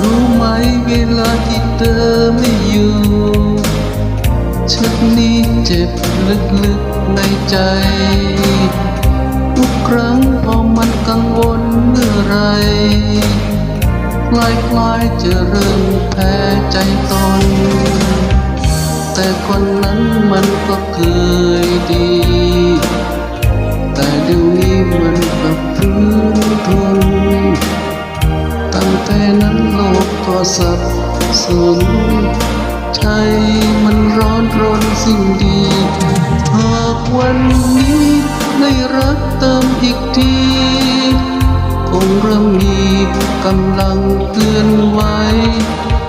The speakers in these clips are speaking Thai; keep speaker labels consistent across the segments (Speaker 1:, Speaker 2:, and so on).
Speaker 1: รู้ไหมเดิมไม่อยู่ชักนี้เจ็บลึกๆในใจ ทุกครั้งพอมันกังวลเมื่อไรคล้ายคล้ายๆจะเริ่มแพ้ใจตน แต่คนนั้นมันก็เคยดี แต่เดี๋ยวนี้มันกลับพื้นทุน สับสนใจมันร้อนรนสิ่งดี หากวันนี้ได้รักเติมอีกที คงเริ่มมีกำลังเตือนไว้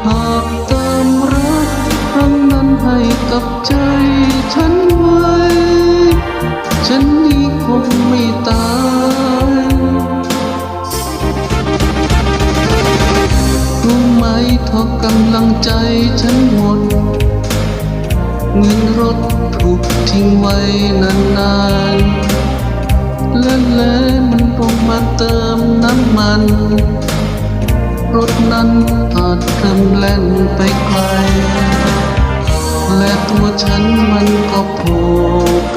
Speaker 1: หากเติมรักครั้งนั้นให้กับใจฉันไว้ ฉันนี้คงไม่ตาย กำลังใจฉันหมดเหมือนรถถูกทิ้งไว้นานๆ และแล้วมันลงมาเติมน้ำมัน รถนั้นอาจเริ่มแล่นไปไกล และตัวฉันมันก็โผล่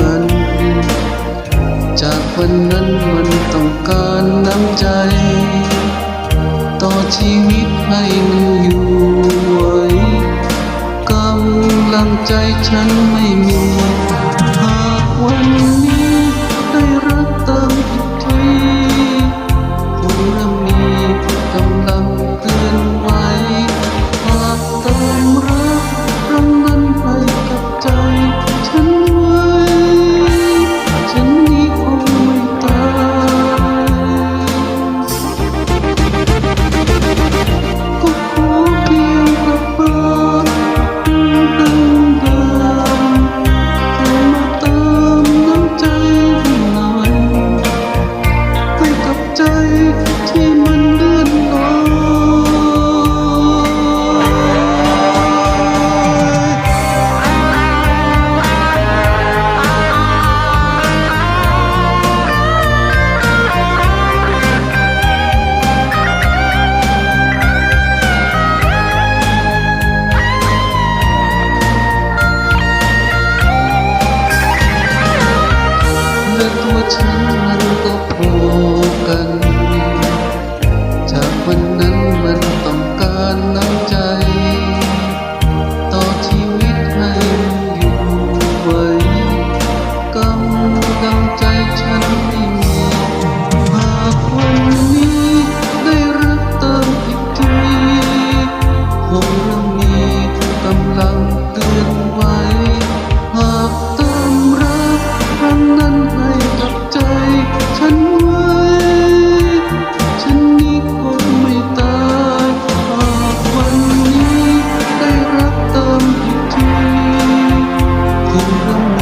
Speaker 1: กัน จากวันนั้นมันต้องการน้ำใจ ต่อชีวิตให้มัน ใจฉันไม่มี นี้